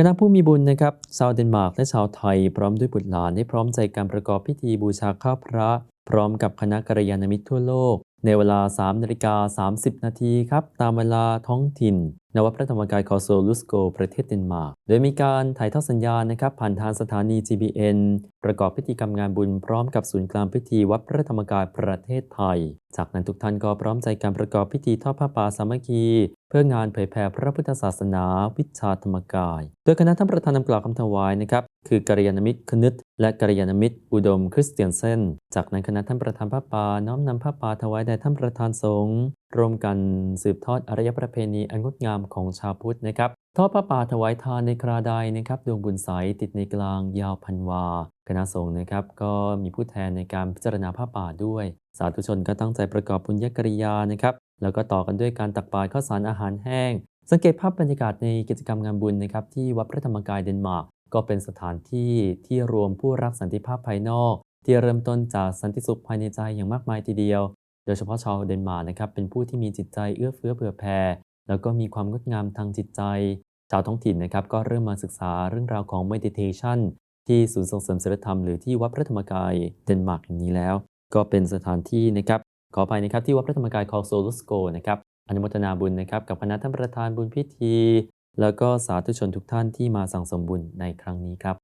คณะผู้มีบุญนะครับชาวเดนมาร์กและชาวไทย พร้อมด้วยบุตรหลานได้พร้อมใจการประกอบพิธีบูชาข้าพระ พร้อมกับคณะกัลยาณมิตรทั่วโลก ในเวลา 3 นาฬิกา 30 นาทีครับ ตามเวลาท้องถิ่นนวัดพระธรรมกายคอโซลุสโก ประเทศเดนมาร์ก โดยมีการถ่ายทอดสัญญาณนะครับ ผ่านทางสถานี GBN ประกอบพิธีกรรมงานบุญพร้อมกับศูนย์กลางพิธีวัดพระธรรมกายประเทศไทย จากนั้นทุกท่านก็พร้อมใจการประกอบพิธีทอดผ้าป่าสามัคคี เพื่องานเผยแผ่พระพุทธศาสนา วิชาธรรมกาย โดยคณะท่านประธานนำกล่าวคำถวายนะครับ คือกัลยาณมิตรคนึตและกัลยาณมิตรอุดมคริสเตียนเซนจากนั้นคณะท่านประธานผ้าป่าน้อมนำผ้าป่าถวายแด่ท่านประธานสงฆ์ร่วมกันสืบทอดอารยประเพณีอันงดงามของชาวพุทธนะครับทอดผ้าป่าถวายทานในคราใดนะครับดวงบุญใสติดในกลางยาวพันวา คณะสงฆ์นะครับก็มีผู้แทนในการพิจารณาผ้าป่าด้วย สาธุชนก็ตั้งใจประกอบบุญญกริยานะครับแล้วก็ต่อกันด้วยการตักบาตรข้าวสารอาหารแห้ง สังเกตภาพบรรยากาศในกิจกรรมงานบุญนะครับที่วัดพระธรรมกายเดนมาร์ก ก็เป็นสถานที่ที่รวมผู้รักสันติภาพภายนอก ที่เริ่มต้นจากสันติสุขภายในใจอย่างมากมายทีเดียว โดยเฉพาะชาวเดนมาร์กนะครับเป็นผู้ที่มีจิตใจเอื้อเฟื้อเผื่อแผ่แล้วก็มีความงดงามทางจิตใจ ชาวท้องถิ่นนะครับก็เริ่มมาศึกษาเรื่องราวของ meditation ที่ศูนย์ส่งเสริมศีลธรรมหรือที่วัดพระธรรมกายเดนมาร์กแห่งนี้แล้ว ก็เป็นสถานที่นะครับขออภัยนะครับที่วัดพระธรรมกายคอโซลุสโกนะครับอนุโมทนาบุญนะครับกับคณะท่านประธานบุญพิธี แล้วก็สาธุชนทุกท่านที่มาสั่งสมบุญในครั้งนี้ครับ